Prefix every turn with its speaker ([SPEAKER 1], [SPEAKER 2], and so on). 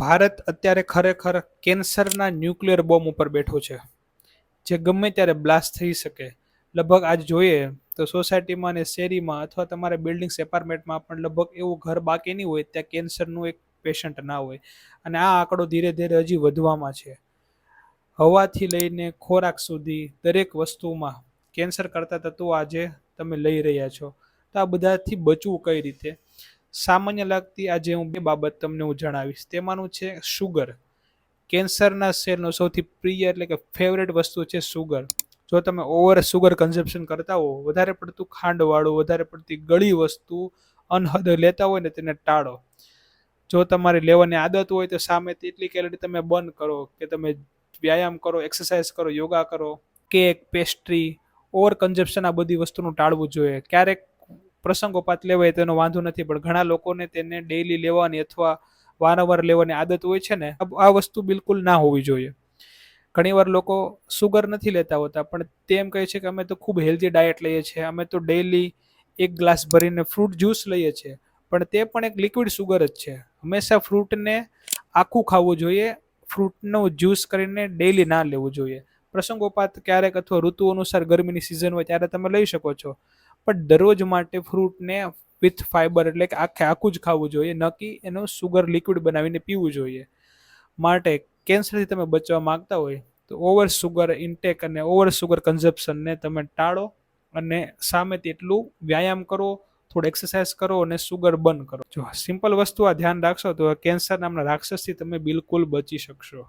[SPEAKER 1] ભારત અત્યારે ખરેખર કેન્સરના ન્યુક્લિયર બોમ્બ ઉપર બેઠો છે. જે ગમે ત્યારે બ્લાસ્ટ થઈ શકે. લગભગ આજ જોઈએ તો સોસાયટીમાં અને શેરીમાં અથવા તમારા બિલ્ડિંગ્સ, એપાર્ટમેન્ટમાં પણ લગભગ એવું ઘર બાકી નહીં હોય ત્યાં કેન્સરનું એક પેશન્ટ ના હોય. અને આ આંકડો ધીરે ધીરે હજી વધવામાં છે. હવાથી લઈને ખોરાક સુધી દરેક વસ્તુમાં કેન્સર કરતા તત્વો આજે તમે લઈ રહ્યા છો. તો આ બધાથી બચવું કઈ રીતે? સામાન્ય લાગતી આજે હું બે બાબત તમને હું જણાવીશ. તેમાંનું છે શુગર કેન્સરના સેલનો સૌથી પ્રિય એટલે કે ફેવરેટ વસ્તુ છે સુગર જો તમે ઓવર સુગર કન્ઝમ્પશન કરતા હો, વધારે પડતું ખાંડવાળું, વધારે પડતી ગળી વસ્તુ, અનહદ લેતા હોય ને તેને ટાળો. જો તમારી લેવાની આદત હોય તો સામે તેટલી કેલરી તમે બંધ કરો કે તમે વ્યાયામ કરો એક્સરસાઇઝ કરો, યોગા કરો. કેક પેસ્ટ્રી ઓવર કન્ઝમ્પશન આ બધી વસ્તુનું ટાળવું જોઈએ. ક્યારેક પ્રસંગોપાત લેવાય તેનો વાંધો નથી, પણ ઘણા લોકોને તેને ડેઈલી લેવાની અથવા વારંવાર લેવાની આદત હોય છે ને આ વસ્તુ બિલકુલ ના હોવી જોઈએ. ઘણીવાર લોકો સુગર નથી લેતા હોતા, પણ તેમ કહે છે કે અમે તો ખૂબ હેલ્ધી ડાયટ લઈએ છીએ, અમે તો ડેઈલી એક ગ્લાસ ભરીને ફ્રૂટ જ્યુસ લઈએ છીએ, પણ તે પણ એક લિક્વિડ સુગર જ છે. હંમેશા ફ્રૂટને આખું ખાવું જોઈએ ફ્રૂટનો જ્યુસ કરીને ડેઈલી ના લેવું જોઈએ. પ્રસંગોપાત ક્યારેક અથવા ઋતુ અનુસાર ગરમીની સિઝન હોય ત્યારે તમે લઈ શકો છો. પણ દરરોજ માટે ફ્રૂટને વિથ ફાઈબર એટલે કે આખે આખું જ ખાવું જોઈએ નકી એનું સુગર લિક્વિડ બનાવીને પીવું જોઈએ. માટે કેન્સરથી તમે બચવા માંગતા હોય તો ઓવર સુગર ઇન્ટેક અને ઓવર સુગર કન્ઝપ્શનને તમે ટાળો અને સામે તેટલું વ્યાયામ કરો, થોડું એક્સરસાઇઝ કરો અને સુગર બંધ કરો. જો સિમ્પલ વસ્તુ આ ધ્યાન રાખશો તો કેન્સર નામના રાક્ષસથી તમે બિલકુલ બચી શકશો.